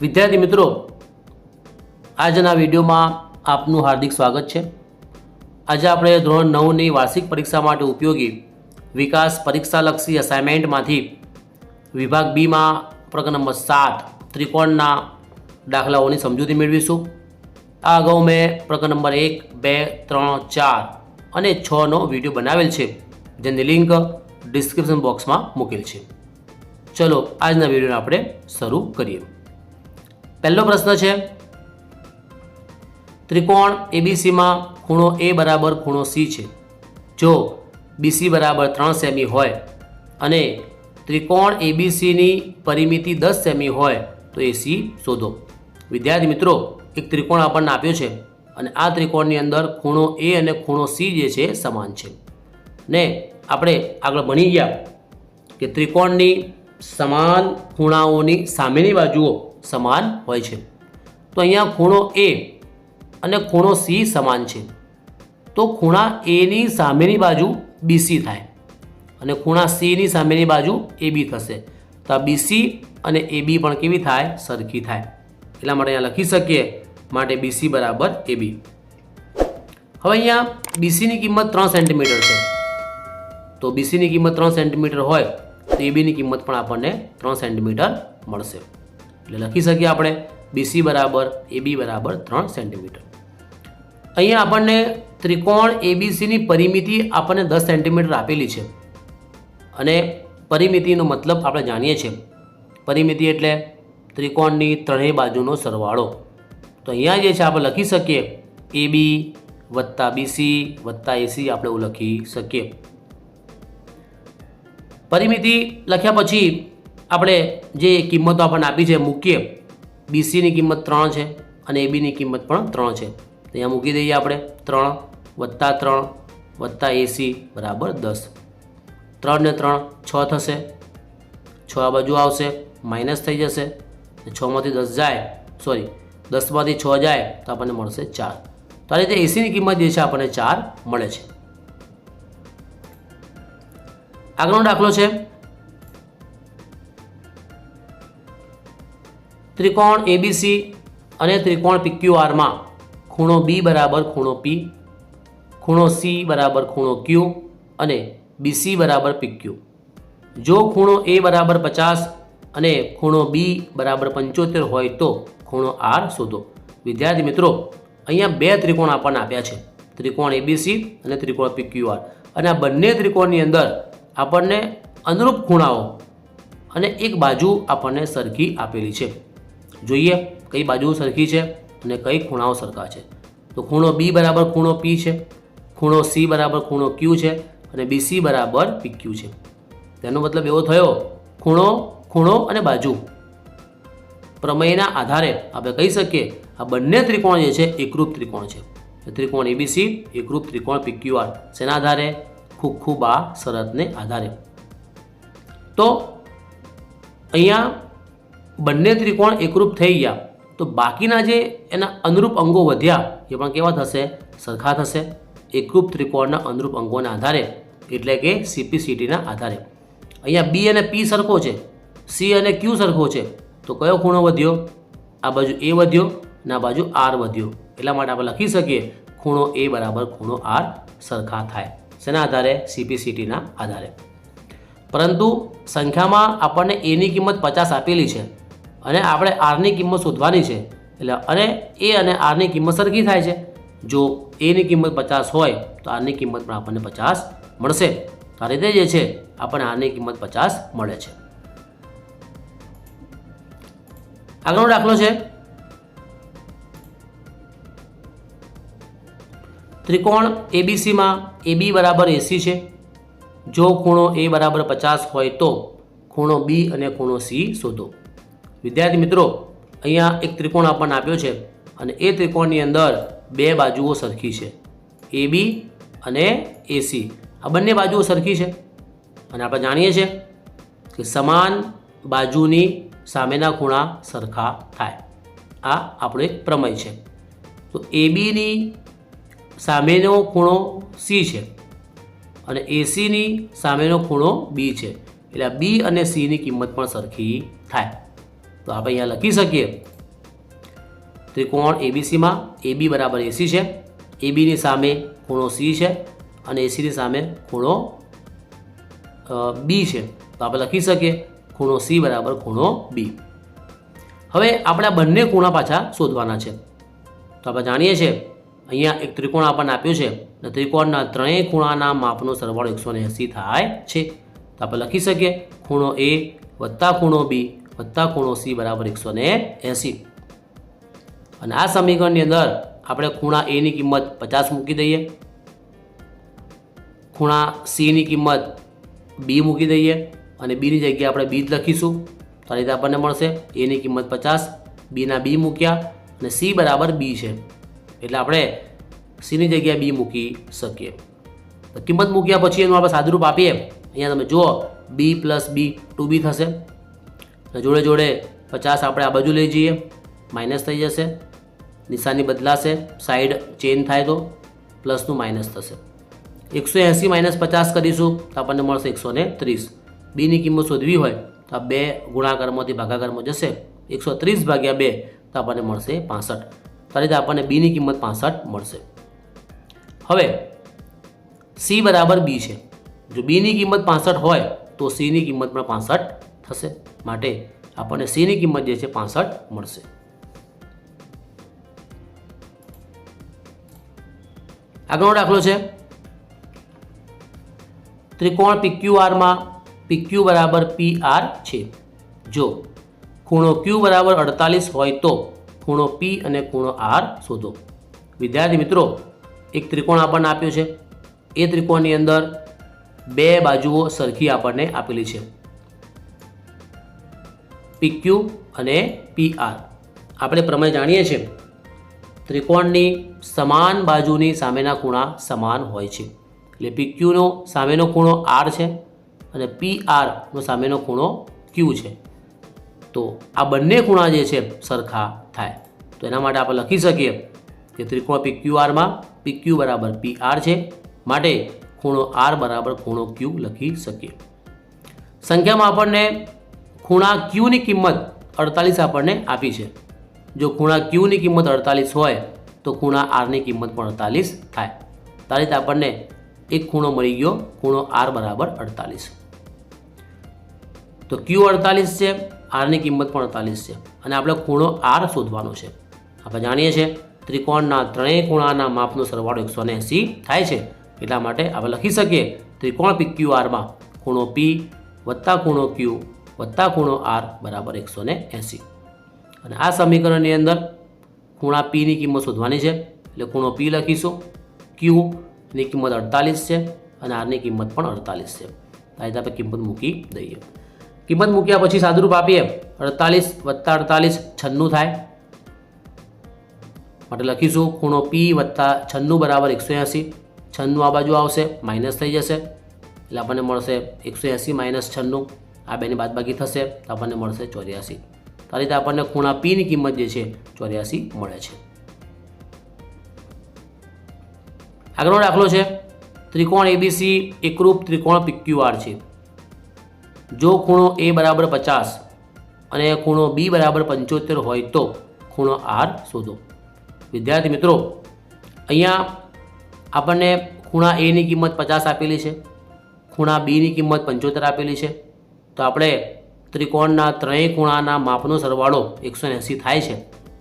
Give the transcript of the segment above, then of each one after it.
વિદ્યાર્થી મિત્રો, આજના વિડીયોમાં આપનું હાર્દિક સ્વાગત છે. આજે આપણે ધોરણ નવની વાર્ષિક પરીક્ષા માટે ઉપયોગી વિકાસ પરીક્ષાલક્ષી અસાઇનમેન્ટમાંથી વિભાગ બીમાં પ્રકરણ નંબર સાત ત્રિકોણના દાખલાઓની સમજૂતી મેળવીશું. આ અગાઉ મેં પ્રકરણ નંબર એક, બે, ત્રણ, ચાર અને છનો વીડિયો બનાવેલ છે, જેની લિંક ડિસ્ક્રિપ્શન બોક્સમાં મૂકેલ છે. ચલો, આજના વિડીયોને આપણે શરૂ કરીએ. પહેલો પ્રશ્ન છે. ત્રિકોણ એબીસીમાં ખૂણો એ બરાબર ખૂણો સી છે. જો બીસી બરાબર ત્રણ સેમી હોય અને ત્રિકોણ એબીસીની પરિમિતિ દસ સેમી હોય તો એ સી શોધો. વિદ્યાર્થી મિત્રો, એક ત્રિકોણ આપણને આપ્યો છે અને આ ત્રિકોણની અંદર ખૂણો એ અને ખૂણો સી જે છે સમાન છે. ને આપણે આગળ ભણી ગયા કે ત્રિકોણની સમાન ખૂણાઓની સામેની બાજુઓ સમાન હોય છે. તો અહીંયા ખૂણો એ અને ખૂણો સી સમાન છે. તો ખૂણા એની સામેની બાજુ બીસી થાય અને ખૂણા સીની સામેની બાજુ એ બી થશે. તો આ બીસી અને એ બી પણ કેવી થાય? સરખી થાય. એટલા માટે અહીંયા લખી શકીએ માટે બીસી બરાબર એ બી હવે અહીંયા બીસીની કિંમત ત્રણ સેન્ટીમીટર છે. તો બીસીની કિંમત ત્રણ સેન્ટીમીટર હોય તો એબીની કિંમત પણ આપણને ત્રણ સેન્ટીમીટર મળશે. એટલે લખી શકીએ આપણે બીસી બરાબર એબી બરાબર ત્રણ સેન્ટીમીટર અહીંયા આપણને ત્રિકોણ એબીસીની પરિમિતિ આપણને દસ સેન્ટીમીટર આપેલી છે. અને પરિમિતિનો મતલબ આપણે જાણીએ છીએ. પરિમિતિ એટલે ત્રિકોણની ત્રણેય બાજુનો સરવાળો. તો અહીંયા જે છે આપણે લખી શકીએ. એ બી વત્તા બીસી વત્તા એસી આપણે એવું લખી શકીએ. પરિમિતિ લખ્યા પછી આપણે જે કિંમતો આપણને આપી છે મૂકીએ. બીસીની કિંમત ત્રણ છે અને એબીની કિંમત પણ ત્રણ છે. તો અહીંયા મૂકી દઈએ આપણે. ત્રણ વત્તા ત્રણ વત્તા એસી બરાબર દસ. ત્રણ ને ત્રણ છ થશે. છ આ બાજુ આવશે. માઇનસ થઈ જશે. છમાંથી દસ જાય. સોરી દસમાંથી છ જાય તો આપણને મળશે ચાર. તો આ રીતે એસીની કિંમત જે છે આપણને ચાર મળે છે. આગળનો દાખલો છે. ત્રિકોણ એબીસી અને ત્રિકોણ પીક્યુઆરમાં ખૂણો બી બરાબર ખૂણો પી ખૂણો સી બરાબર ખૂણો ક્યુ અને બીસી બરાબર પીક્યુ જો ખૂણો એ બરાબર પચાસ અને ખૂણો બી બરાબર પંચોતેર હોય તો ખૂણો આર શોધો. વિદ્યાર્થી મિત્રો, અહીંયા બે ત્રિકોણ આપણને આપ્યા છે. ત્રિકોણ એબીસી અને ત્રિકોણ પીક્યુઆર અને આ બંને ત્રિકોણની અંદર આપણને અનુરૂપ ખૂણાઓ અને એક બાજુ આપણને સરખી આપેલી છે. જોઈએ કઈ બાજુ સરખી છે અને કઈ ખૂણાઓ સરખા છે. તો ખૂણો બી બરાબર ખૂણો પી છે, ખૂણો સી બરાબર ખૂણો ક્યુ છે અને બીસી બરાબર પીક્યુ છે. તેનો મતલબ એવો થયો, ખૂણો ખૂણો અને બાજુ. પ્રમેયના આધારે આપણે કહી શકીએ, આ બંને ત્રિકોણ જે છે એકરૂપ ત્રિકોણ છે. ત્રિકોણ એબીસી એકરૂપ ત્રિકોણ પીક્યુઆર શેના આધારે? ખૂબ ખૂબ આ શરતને આધારે. તો અહીંયા બંને ત્રિકોણ એકરૂપ થઈ ગયા. તો બાકીના જે એના અનુરૂપ અંગો વધ્યા એ પણ કેવા થશે? સરખા થશે. એકરૂપ ત્રિકોણના અનુરૂપ અંગોના આધારે, એટલે કે સીપીસીટીના આધારે. અહીંયા બી અને પી સરખો છે. સી અને ક્યુ સરખો છે. તો કયો ખૂણો વધ્યો? આ બાજુ એ વધ્યો અને આ બાજુ આર વધ્યો. એટલા માટે આપણે લખી શકીએ, ખૂણો એ બરાબર ખૂણો આર સરખા થાય. શેના આધારે? સીપીસીટીના આધારે. પરંતુ સંખ્યામાં આપણને એની કિંમત પચાસ આપેલી છે. અને આપણે આરની કિંમત શોધવાની છે. એટલે અને એ અને આરની કિંમત સરખી થાય છે. જો એની કિંમત પચાસ હોય, તો આરની કિંમત પણ આપણને પચાસ મળશે. તો આ રીતે જે છે, આપણને આરની કિંમત પચાસ મળે છે. આગળનો દાખલો છે. ત્રિકોણ એબીસીમાં એબી બરાબર એસી છે. જો ખૂણો એ બરાબર પચાસ હોય તો, ખૂણો બી અને ખૂણો સી શોધો. વિદ્યાર્થી મિત્રો, અહીંયા એક ત્રિકોણ આપણને આપ્યો છે અને એ ત્રિકોણની અંદર બે બાજુઓ સરખી છે. એ બી અને એસી આ બંને બાજુઓ સરખી છે. અને આપણે જાણીએ છીએ કે સમાન બાજુની સામેના ખૂણા સરખા થાય. આ આપણો એક પ્રમેય છે. તો એ બીની સામેનો ખૂણો સી છે અને એસીની સામેનો ખૂણો બી છે. એટલે બી અને સીની કિંમત પણ સરખી થાય. તો આપણે અહીંયા લખી શકીએ. ત્રિકોણ એબીસીમાં એબી બરાબર એસી છે. એબીની સામે ખૂણો સી છે અને એસીની સામે ખૂણો બી છે. તો આપણે લખી શકીએ ખૂણો સી બરાબર ખૂણો બી હવે આપણે બંને ખૂણા પાછા શોધવાના છે. તો આપણે જાણીએ છીએ, અહીંયા એક ત્રિકોણ આપણને આપ્યું છે. અને ત્રિકોણના ત્રણેય ખૂણાના માપનો સરવાળો એકસો એંસી થાય છે. તો આપણે લખી શકીએ ખૂણો એ વત્તા ખૂણો બી વત્તા ખૂણો સી બરાબર એકસો ને એંસી. અને આ સમીકરણની અંદર આપણે ખૂણા એની કિંમત પચાસ મૂકી દઈએ. ખૂણા સીની કિંમત બી મૂકી દઈએ અને બીની જગ્યાએ આપણે બી જ લખીશું. તો આ રીતે આપણને મળશે એની કિંમત પચાસ બીના બી મૂક્યા અને સી બરાબર બી છે. એટલે આપણે સીની જગ્યાએ બી મૂકી શકીએ. કિંમત મૂક્યા પછી એનું આપણે સાદુરૂપ આપીએ. અહીંયા તમે જુઓ બી પ્લસ બી ટુ બી થશે. અને જોડે જોડે પચાસ આપણે આ બાજુ લઈ જઈએ. માઇનસ થઈ જશે. નિશાની બદલાશે. સાઈડ ચેન્જ થાય તો પ્લસનું માઇનસ થશે. એકસો એંસી માઇનસ પચાસ કરીશું તો આપણને મળશે એકસો ને ત્રીસ. બીની કિંમત શોધવી હોય તો આ બે ગુણાકારમાંથી ભાગાકારમાં જશે. એકસો ત્રીસ ભાગ્યા બે તો આપણને મળશે પાસઠ. તો રીતે આપણને બીની કિંમત પાસઠ મળશે. હવે સી બરાબર બી છે. જો બીની કિંમત પાસઠ હોય તો સીની કિંમત પણ પાસઠ થશે. માટે આપણને સીની કિંમત જે છે પાસઠ મળશે. આગળનો દાખલો છે. ત્રિકોણ પીક્યુઆરમાં પીક્યુ બરાબર પી આર છે. જો ખૂણો ક્યુ બરાબર અડતાલીસ હોય તો ખૂણો પી અને ખૂણો આર શોધો. વિદ્યાર્થી મિત્રો, એક ત્રિકોણ આપણને આપ્યો છે. એ ત્રિકોણની અંદર બે બાજુઓ સરખી આપણને આપેલી છે. પીક્યુ અને પી આર આપણે પ્રમેય જાણીએ છીએ. ત્રિકોણની સમાન બાજુની સામેના ખૂણા સમાન હોય છે. એટલે પી ક્યુનો સામેનો ખૂણો આર છે અને પી આરનો સામેનો ખૂણો ક્યુ છે. તો આ બંને ખૂણા જે છે સરખા થાય. તો એના માટે આપણે લખી શકીએ કે ત્રિકોણ પી ક્યુ આરમાં પી ક્યુ બરાબર પી આર છે. માટે ખૂણો આર બરાબર ખૂણો ક્યુ લખી શકીએ. સંખ્યામાં આપણને ખૂણા ક્યુની કિંમત અડતાલીસ આપણને આપી છે. જો ખૂણા ક્યુની કિંમત અડતાલીસ હોય, તો ખૂણા આરની કિંમત પણ અડતાલીસ થાય. તો રીતે આપણને એક ખૂણો મળી ગયો, ખૂણો આર બરાબર અડતાલીસ. તો ક્યુ અડતાલીસ છે આરની કિંમત પણ અડતાલીસ છે. અને આપણે ખૂણો આર શોધવાનો છે. આપણે જાણીએ છીએ, ત્રિકોણના ત્રણેય ખૂણાના માપનો સરવાળો એકસો એંસી થાય છે. એટલા માટે આપણે લખી શકીએ, ત્રિકોણ પી ક્યુ આરમાં ખૂણો પી વત્તા ખૂણો ક્યુ વત્તા ખૂણો આર બરાબર એકસો ને એંસી. અને આ સમીકરણની અંદર ખૂણા પીની કિંમત શોધવાની છે. એટલે ખૂણો પી લખીશું. ક્યુની કિંમત અડતાલીસ છે અને આરની કિંમત પણ અડતાલીસ છે. આ રીતે આપણે કિંમત મૂકી દઈએ. કિંમત મૂક્યા પછી સાદુરૂપ આપીએ. અડતાલીસ વત્તા અડતાલીસ છન્નું થાય. માટે લખીશું ખૂણો પી વત્તા છન્નું બરાબર એકસો એંસી. છન્નું આ બાજુ આવશે, માઇનસ થઈ જશે. એટલે આપણને મળશે એકસો એંસી માઇનસ છન્નું. આ બેની બાદબાકી થશે તો આપણને મળશે ચોર્યાસી. તો આ રીતે આપણને ખૂણા પીની કિંમત જે છે ચોર્યાસી મળે છે. આગળનો દાખલો છે, ત્રિકોણ એબીસી એકરૂપ ત્રિકોણ પીક્યુઆર છે. જો ખૂણો એ બરાબર પચાસ અને ખૂણો બી બરાબર પંચોતેર હોય તો ખૂણો આર શોધો. વિદ્યાર્થી મિત્રો, અહીંયા આપણને ખૂણા એની કિંમત પચાસ આપેલી છે, ખૂણા બીની કિંમત પંચોતેર આપેલી છે તો આપણે ત્રિકોણના ત્રણેય ખૂણાના માપનો સરવાળો એકસો એંસી થાય છે.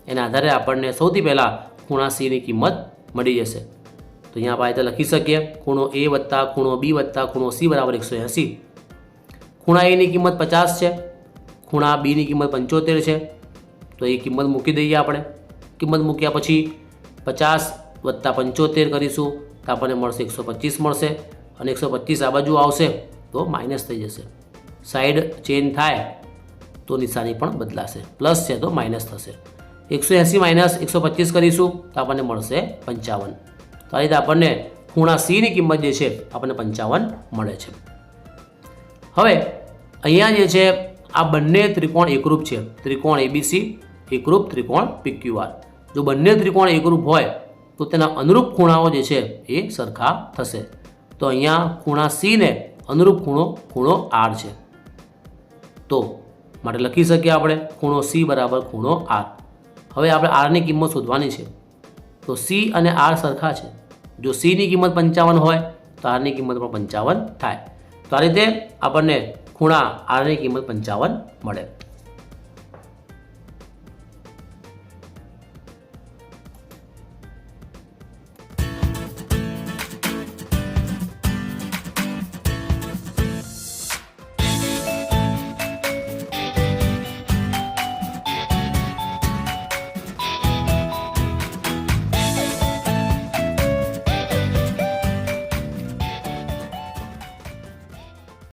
એના આધારે આપણને સૌથી પહેલાં ખૂણા સીની કિંમત મળી જશે. તો અહીંયા આપણે લખી શકીએ. ખૂણો એ વત્તા ખૂણો બી વત્તા ખૂણો સી બરાબર એકસો એંસી. ખૂણા એની કિંમત પચાસ છે. ખૂણા બીની કિંમત પંચોતેર છે. તો એ કિંમત મૂકી દઈએ આપણે. કિંમત મૂક્યા પછી પચાસ વત્તા પંચોતેર કરીશું તો આપણને મળશે એકસો પચીસ મળશે. અને એકસો પચીસ આ બાજુ આવશે તો માઇનસ થઈ જશે. સાઈડ ચેન્જ થાય તો નિશાની પણ બદલાશે. પ્લસ છે તો માઇનસ થશે. એકસો એંસી માઇનસ એકસો પચીસ કરીશું તો આપણને મળશે પંચાવન. તો આ રીતે આપણને ખૂણા સીની કિંમત જે છે આપણને પંચાવન મળે છે. હવે અહીંયા જે છે આ બંને ત્રિકોણ એકરૂપ છે. ત્રિકોણ એબીસી, એકરૂપ ત્રિકોણ પીક્યુઆર. જો બંને ત્રિકોણ એકરૂપ હોય તો તેના અનુરૂપ ખૂણાઓ જે છે એ સરખા થશે. તો અહીંયા ખૂણા સીને અનુરૂપ ખૂણો ખૂણો આર છે. તો માટે લખી શકીએ આપણે ખૂણો સી બરાબર ખૂણો આર હવે આપણે આરની કિંમત શોધવાની છે. તો સી અને આર સરખા છે. જો સીની કિંમત પંચાવન હોય, તો આરની કિંમત પણ પંચાવન થાય. તો આ રીતે આપણને ખૂણા આરની કિંમત પંચાવન મળે.